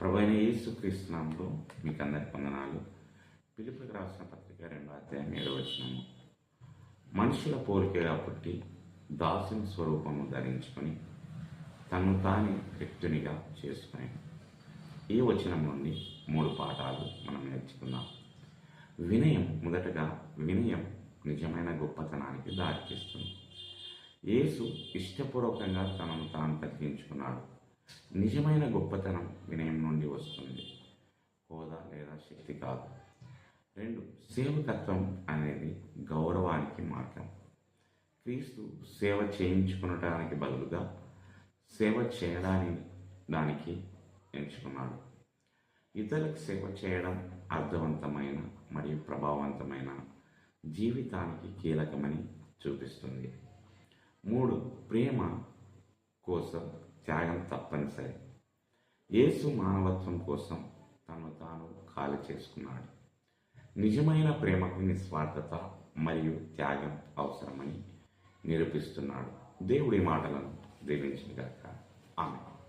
ప్రభైన యేసుక్రీస్తునామంలో మీకు అందరి వందనాలు. పిలుపుకి రాసిన పత్రిక రెండో అధ్యాయం ఏడు వచనము. మనుషుల పోలికగా పుట్టి దాసుని స్వరూపము ధరించుకొని తను తానే వ్యక్తునిగా చేసుకుని. ఈ వచనం నుండి మూడు పాఠాలు మనం నేర్చుకుందాం. వినయం మొదటగా వినయం నిజమైన గొప్పతనానికి దారితీస్తుంది. యేసు ఇష్టపూర్వకంగా తనను తాను తగ్గించుకున్నాడు. నిజమైన గొప్పతనం వినయం నుండి వస్తుంది హోదా లేదా శక్తి కాదు. రెండు సేవకత్వం అనేది గౌరవానికి మార్గం. క్రీస్తు సేవ చేయించుకునడానికి బదులుగా సేవ చేయడానికి దానికి ఎంచుకున్నాడు. ఇతరులకు సేవ చేయడం అర్థవంతమైన మరియు ప్రభావవంతమైన జీవితానికి కీలకమని చూపిస్తుంది. మూడు ప్రేమ కోసం త్యాగం తప్పనిసరి. యేసు మానవత్వం కోసం తను తాను ఖాళీ చేసుకున్నాడు. నిజమైన ప్రేమకు నిస్వార్థత మరియు త్యాగం అవసరమని నిరూపిస్తున్నాడు. దేవుడి మాటలను దీవించిన గాక. ఆమె